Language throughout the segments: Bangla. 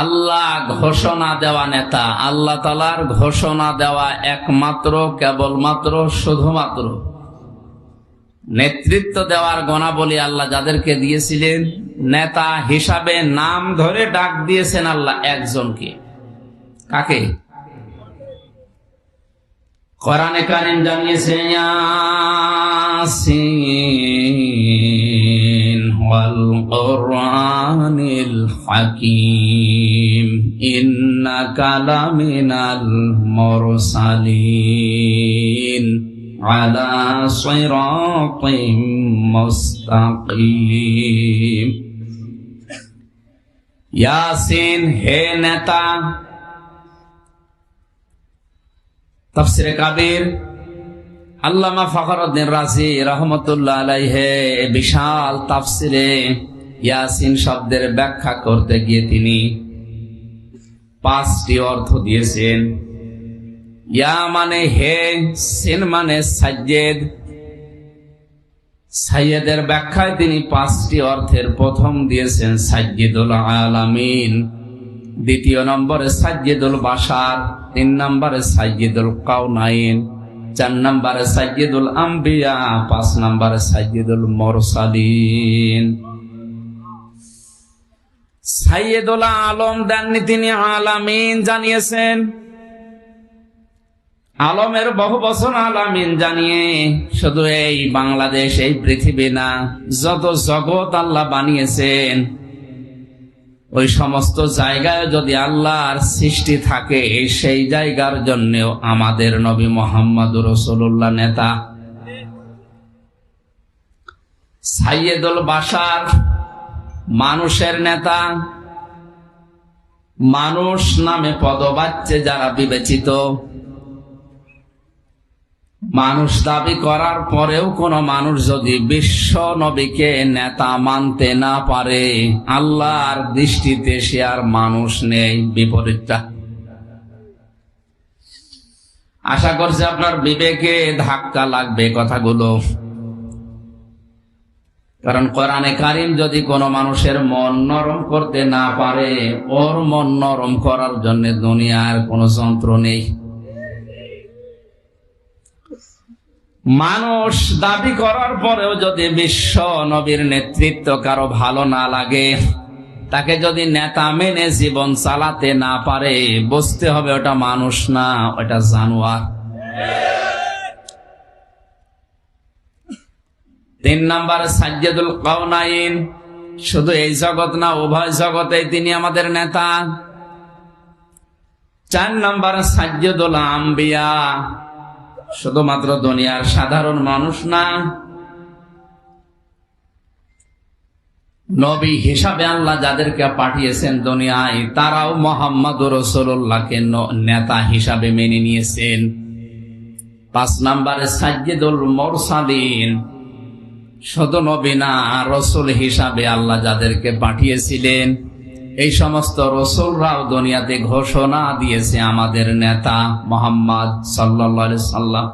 আল্লাহ ঘোষণা দেওয়া নেতা, আল্লাহ তালার ঘোষণা দেওয়া একমাত্র, কেবলমাত্র, শুধুমাত্র। নেতৃত্ব দেওয়ার গণাবলী আল্লাহ যাদেরকে দিয়েছিলেন, নেতা হিসাবে নাম ধরে ডাক দিয়েছেন আল্লাহ একজনকে। কাকে? কোরআনে কারিম জানিয়েছে কোরআনিল হাকিম ইন্নাকা লামিনাল মুরসালিন আলা সিরাতিম মুস্তাকিম ইয়াসিন হে নেতা। তফসিরে কাবির আল্লামা ফখরুদ্দিন রাজি রহমতুল্লাহ আলাইহে বিশাল তাফসিরে ইয়াসিন শব্দের ব্যাখ্যা করতে গিয়ে তিনি পাঁচটি অর্থ দিয়েছেন। ইয়া মানে হে সিন মানে সাজ্জেদ। সাইয়েদের ব্যাখ্যায় তিনি পাঁচটি অর্থের প্রথম দিয়েছেন সাজ্জিদুল আলামিন। দ্বিতীয় নম্বরে সাজ্জিদুল বাসার তিন নম্বরে সাজ্জিদুল কাউনাইন চার নম্বরে সাজ্জিদুল আম্বিয়া, পাঁচ নম্বরে সাজ্জিদুল মোরসালিন। সাইয়েদুল আলম দেননি তিনি আলামিন জানিয়েছেন। আলমের বহু বছর আলামিন জানিয়ে, শুধু এই বাংলাদেশ, এই পৃথিবী না, যত জগৎ আল্লাহ বানিয়েছেন ওই সমস্ত জায়গায় যদি আল্লাহর সৃষ্টি থাকে সেই জায়গার জন্যেও আমাদের নবী মোহাম্মদ রসুল্লাহ নেতা। সাইয়েদুল বাসার মানুষের নেতা, মানুষ নামে পদবাচ্যে যারা বিবেচিত মানুষ দাবি করার পরেও কোন মানুষ যদি বিশ্ব নবীকে নেতা মানতে না পারে, আল্লাহর দৃষ্টিতে সে আর মানুষ নেই বিপরীতটা। আশা করছি আপনার বিবেকে ধাক্কা লাগবে কথাগুলো। কারণ কোরআনে কারিম যদি কোনো মানুষের মন নরম করতে না পারে, ওর মন নরম করার জন্য দুনিয়ার কোনো যন্ত্র নেই। মানুষ দাবি করার পরেও যদি বিশ্ব নবীর নেতৃত্ব কারও ভালো না লাগে, তাকে যদি নেতা মেনে জীবন চালাতে না পারে, বুঝতে হবে ওটা মানুষ না, ওটা জানোয়ার। তিন নম্বরে, সাজ্জাদুল কাউনাইন শুধু এই জগৎ না, উভয় জগতে তিনি আমাদের নেতা। চার নম্বরে, সাজ্জাদুল আম্বিয়া। শুধুমাত্র দুনিয়ার সাধারণ মানুষ না, নবী হিসাবে আল্লাহ যাদেরকে পাঠিয়েছেন দুনিয়ায়, তারাও মোহাম্মদ রসুল্লাহকে নেতা হিসাবে মেনে নিয়েছেন। পাঁচ নম্বরে, সাজ্জেদুল মোরসালিন। শুধু নবী না, রসুল হিসাবে আল্লাহ যাদেরকে পাঠিয়েছিলেন এই সমস্ত রসুলরাও দুনিয়াতে ঘোষণা দিয়েছে আমাদের নেতা মোহাম্মদ সাল্লা সাল্লাম।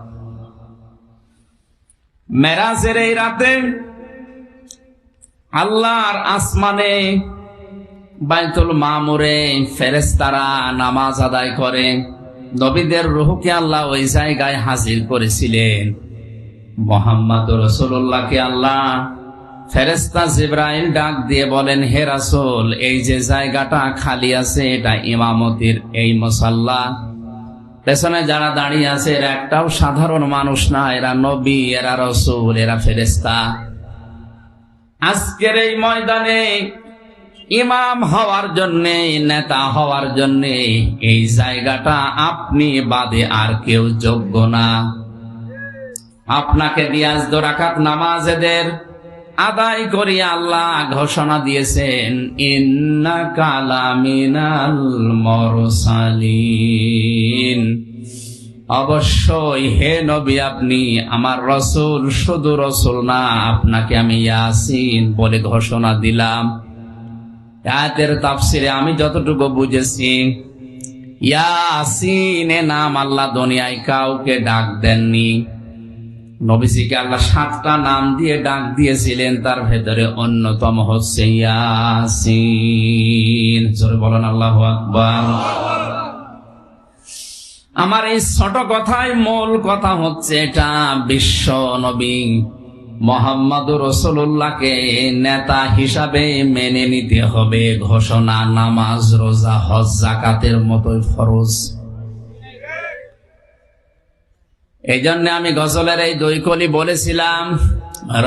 মেরাজের এই রাতে আল্লাহর আসমানে বাইতুল মামুরে ফেরেস্তারা নামাজ আদায় করে। নবীদের রুহকে আল্লাহ ওই জায়গায় হাজির করেছিলেন। মোহাম্মদ রসুল্লাহকে আল্লাহ ফেরেস্তা জিব্রাইল ডাক দিয়ে বলেন, হে রাসুল, এই যে জায়গাটা খালি আছে, এটা ইমামতির এই মসাল্লা পেছনে যারা দাঁড়িয়ে আছে, এরা একটাও সাধারণ মানুষ না, এরা নবী, এরা রসুল, এরা ফেরেস্তা আজকের এই ময়দানে ইমাম হওয়ার জন্যে, নেতা হওয়ার জন্যে, এই জায়গাটা আপনি বাদে আর কেউ যোগ্য না। আপনাকে দিয়াজ দোরাকাত নামাজ এদের আদায় করি আল্লাহ ঘোষণা দিয়েছেন ইন্না কালামিনাল মরসালিন। অবশ্যই হে নবী, আপনি আমার রসুল, শুধু রসুল না, আপনাকে আমি ইয়াসিন বলে ঘোষণা দিলাম। আয়াতের তাফসিরে আমি যতটুকু বুঝেছি ইয়াসিনে নাম আল্লাহ দুনিয়ায় কাউকে ডাক দেননি। নবীজিকে আল্লাহ সাতটা নাম দিয়ে ডাক দিয়েছিলেন, তার ভেতরে অন্যতম হচ্ছে বলেন আল্লাহ আকবার। আমার এই ছোট কথায় মূল কথা হচ্ছে এটা, বিশ্ব নবী মোহাম্মদ রসুল্লাহকে নেতা হিসাবে মেনে নিতে হবে। ঘোষণা, নামাজ, রোজা, হজ, জাকাতের মতোই ফরজ। এই জন্য আমি গজলের এই দৈকলি বলেছিলাম,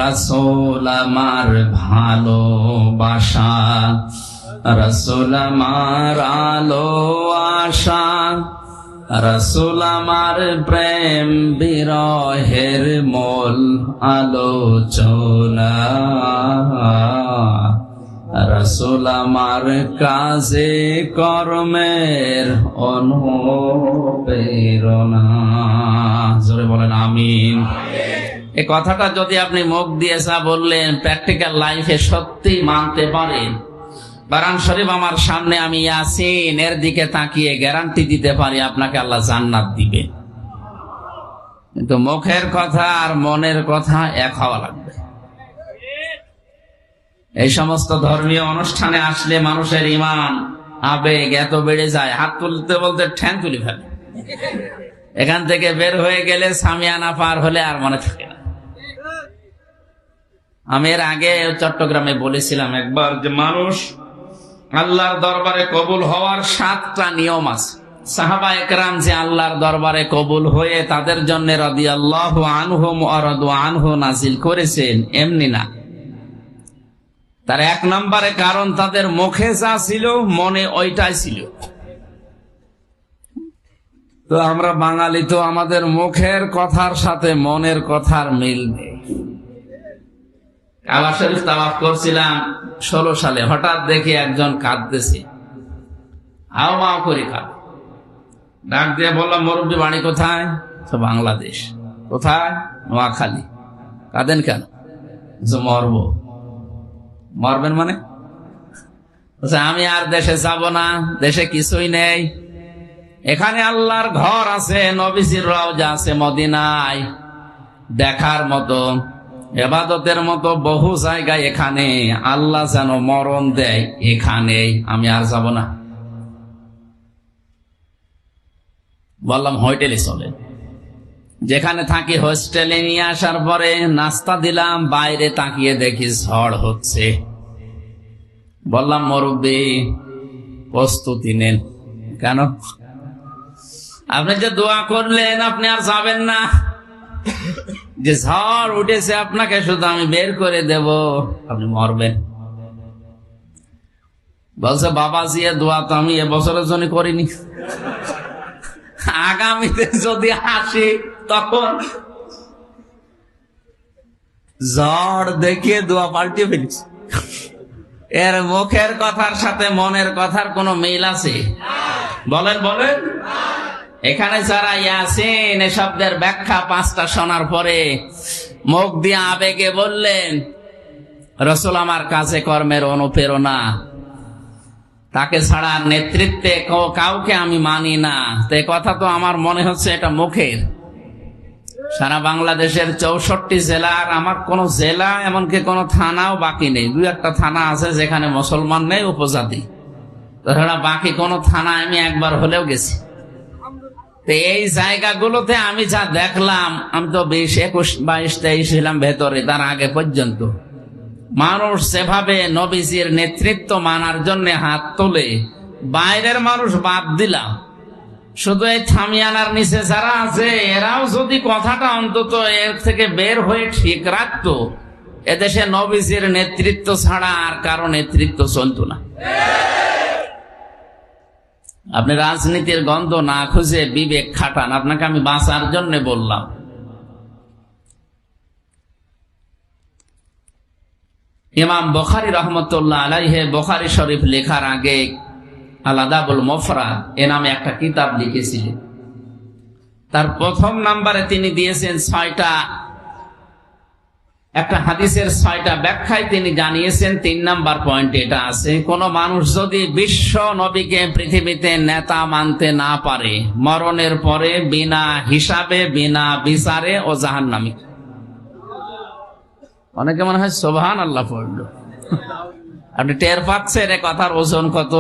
রাসোল আমার ভালোবাসা রাসোল আমার আলো আশা, রাসোল আমার প্রেম বিরহের মোল আলোচনা। রসুল আমার কাজে কর্মের অনুপ্রেরণা বলেন, আমিন। এই কথাটা যদি আপনি মুখ দিয়ে যা বললেন প্র্যাকটিক্যাল লাইফে সত্যি মানতে পারেন। বারান শরীফ আমার সামনে আমি আসিন এর দিকে তাকিয়ে গ্যারান্টি দিতে পারি আপনাকে আল্লাহ জান্নাত দিবে। কিন্তু মুখের কথা আর মনের কথা এক হওয়া লাগবে। এই সমস্ত ধর্মীয় অনুষ্ঠানে আসলে মানুষের ইমান আবেগ এত বেড়ে যায়, হাত তুলতে বলতে ঠ্যান তুলি ফেলে। এখান থেকে বের হয়ে গেলে সামিয়ানা পার হলে আর মনে থাকে না। আমি এর আগে চট্টগ্রামে বলেছিলাম একবার যে মানুষ আল্লাহর দরবারে কবুল হওয়ার সাতটা নিয়ম আছে। সাহাবা একরাম যে আল্লাহর দরবারে কবুল হয়ে তাদের জন্য রদি আল্লাহ আনহু আরদু আনহু নাজিল করেছেন, এমনি না। তার এক নম্বরে কারণ তাদের মুখে যা ছিল, মনে ওইটাই ছিল। তো আমরা বাঙালি তো আমাদের মুখের কথার সাথে মনের কথার মিল নেই। করছিলাম ষোলো সালে, হঠাৎ দেখি একজন কাঁদতেছে। হাও মাও করে কাঁদ। ডাক দিয়ে বললাম মুরব্বী বাড়ি কোথায়? তো বাংলাদেশ। কোথায়? নোয়াখালী। কাঁদেন কেন? মরবো। মরবেন মানে? আমি আর দেশে যাব না, দেশে কিছুই নেই। এখানে আল্লাহর ঘর আছে, নবীজির রওজা আছে মদিনায়। দেখার মতো, এবাদতের মতো বহু জায়গায় এখানে। আল্লাহ যেন মরণ দেয় এখানে, আমি আর যাব না। বললাম, হোটেলে চলে যেখানে থাকি হোস্টেলে নিয়ে আসার পরে নাস্তা দিলাম, বাইরে তাকিয়ে দেখি ঝড় হচ্ছে। বললাম, মুরব্বী, প্রস্তুতি নেন। কেন? আপনি যে দোয়া করলেন, আপনি আর যাবেন না। যে ঝড় উঠেছে, আপনাকে শুধু আমি বের করে দেব, আপনি মরবেন। বলছে বাবা জিয়া দোয়া তো আমি এবছরের জন্য করিনি। আগামীতে যদি আসি, তখন ঝড় দেখিয়ে দোয়া পাল্টিয়ে ফেলিস এর মুখের কথার সাথে মনের কথার কোনো মিল আছে? বলেন বলেন। এখানে যারা ইয়াসিন, এ শব্দের ব্যাখ্যা পাঁচটা শোনার পরে মুখ দিয়ে আবেগে বললেন, রসুল আমার কাছে কর্মের অনুপ্রেরণা। তাকে ছাড়া নেতৃত্বে কাউকে আমি মানি না। তো কথা তো আমার মনে হচ্ছে এটা মুখের। সারা বাংলাদেশের চৌষট্টি জেলা আর আমার কোন জেলা এমনকি কোনো থানাও বাকি নেই। দু একটা থানা আছে যেখানে মুসলমান নেই, উপজাতি। তাছাড়া বাকি কোনো থানা আমি একবার হলেও গেছি। তো এই জায়গাগুলোতে আমি যা দেখলাম, আমি তো বিশ একুশ, বাইশ, তেইশ ছিলাম ভেতরে, তার আগে পর্যন্ত। মানুষ সেভাবে নবীজির নেতৃত্ব মানার জন্য হাত তোলে, বাইরের মানুষ বাদ দিলাম। শুধু এই থামিয়ানার নিচে যারা আছে, এরাও যদি কথাটা অন্তত এর থেকে বের হয়ে ঠিক রাখতো, এদেশে নবীজির নেতৃত্ব ছাড়া আর কারও নেতৃত্ব চলতো না। আপনি রাজনীতির গন্ধ না খুঁজে বিবেক খাটান, আপনাকে আমি বাঁচার জন্য বললাম। ইমাম বখারি রহমতুল্লাহ আলাইহে, বখারি শরীফ লেখার আগে আলাদাবুল মফরা এ নামে একটা কিতাব লিখেছিলেন তার প্রথম নাম্বারে তিনি দিয়েছেন ছয়টা, একটা হাদিসের ছয়টা ব্যাখ্যায় তিনি জানিয়েছেন, তিন নাম্বার পয়েন্ট এটা আছে, কোন মানুষ যদি বিশ্ব নবীকে পৃথিবীতে নেতা মানতে না পারে, মরণের পরে বিনা হিসাবে, বিনা বিচারে ও জাহান্নামী। অনেকে মনে হয় সোভান আল্লাহ পড়ল। আপনি টের পাচ্ছেন এ কথার ওজন কত?